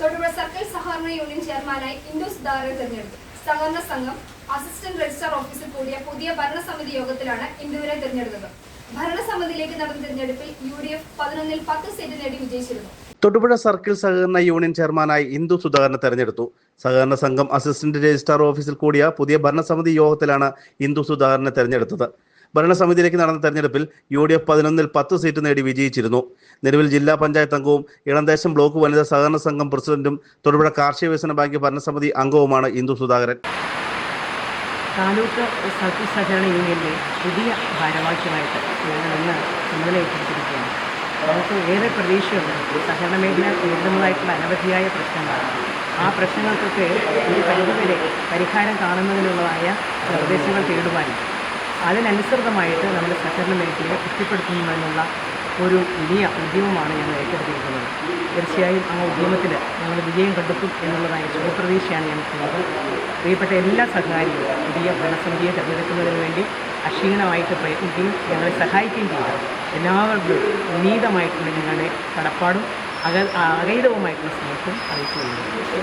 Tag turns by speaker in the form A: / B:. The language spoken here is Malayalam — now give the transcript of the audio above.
A: തൊടുപുഴ സർക്കിൾ സഹകരണ യൂണിയൻ ചെയർമാനായി ഇന്ദു സുധാകരനെ തെരഞ്ഞെടുത്തു. സഹകരണ സംഘം അസിസ്റ്റന്റ് രജിസ്ട്രാർ ഓഫീസിൽ കൂടിയ പുതിയ ഭരണസമിതി യോഗത്തിലാണ് ഇന്ദുവിനെ തെരഞ്ഞെടുത്തത്. ഭരണസമിതിയിലേക്ക് നടന്ന തെരഞ്ഞെടുപ്പിൽ യു ഡി എഫ് പതിനൊന്നിൽ പത്ത് സീറ്റ് നേടി വിജയിച്ചിരുന്നു.
B: തൊടുപുഴ സർക്കിൾ സഹകരണ യൂണിയൻ ചെയർമാനായി ഇന്ദു സുധാകരനെ തെരഞ്ഞെടുത്തു. സഹകരണ സംഘം അസിസ്റ്റന്റ് രജിസ്ട്രാർ ഓഫീസിൽ കൂടിയ പുതിയ ഭരണസമിതി യോഗത്തിലാണ് ഇന്ദു സുധാകരനെ തെരഞ്ഞെടുത്തത്. ഭരണസമിതിയിലേക്ക് നടന്ന തെരഞ്ഞെടുപ്പിൽ യു ഡി എഫ് പതിനൊന്നിൽ പത്ത് സീറ്റ് നേടി വിജയിച്ചിരുന്നു. നിലവിൽ ജില്ലാ പഞ്ചായത്ത് അംഗവും ഇളന്തേശം ബ്ലോക്ക് വനിതാ സഹകരണ സംഘം പ്രസിഡന്റും തൊടുപുഴ കാർഷിക വികസന ബാങ്ക് ഭരണസമിതി അംഗവുമാണ് ഇന്ദു സുധാകരൻ.
C: താലൂക്ക് സർവീസ് സഹകരണ യൂണിയനിലെ പുതിയ ഭാരവാഹികളായിട്ട് ഞങ്ങൾ ഇന്ന് ചുമതല ഏറ്റെടുത്തിരിക്കുകയാണ് നമുക്ക് ഏറെ പ്രതീക്ഷയുണ്ട് സഹകരണ മേഖല നേരിടുന്നതായിട്ടുള്ള അനവധിയായ പ്രശ്നങ്ങളാണ്. ആ പ്രശ്നങ്ങൾക്കൊക്കെ ഒരു പരിധിവരെ പരിഹാരം കാണുന്നതിനുള്ളതായ നിർദ്ദേശങ്ങൾ തേടുവാനും അതിനനുസൃതമായിട്ട് നമ്മുടെ സഹകരണ മേഖലയെ പുഷ്ടിപ്പെടുത്തുന്നതിനുള്ള ഒരു വലിയ ഉദ്യമമാണ് ഞങ്ങൾ ഏറ്റെടുത്തിരിക്കുന്നത്. തീർച്ചയായും ആ ഉദ്യമത്തിൽ ഞങ്ങൾ വിജയം കണ്ടെത്തും എന്നുള്ളതായ ശുഭപ്രതീക്ഷയാണ് ഞങ്ങൾക്കുള്ളത്. പ്രിയപ്പെട്ട എല്ലാ സഹകാരികളും പുതിയ ഭരണസമിതിയെ തിരഞ്ഞെടുക്കുന്നതിന് വേണ്ടി അക്ഷീണമായിട്ട് പ്രയത്നിക്കുകയും ഞങ്ങളെ സഹായിക്കുകയും ചെയ്തു. എല്ലാവർക്കും ഉന്നീതമായിട്ടുള്ള ഞങ്ങളുടെ കടപ്പാടും അക അകൈതവുമായിട്ടുള്ള സ്നേഹവും അറിയിക്കുകയുണ്ട്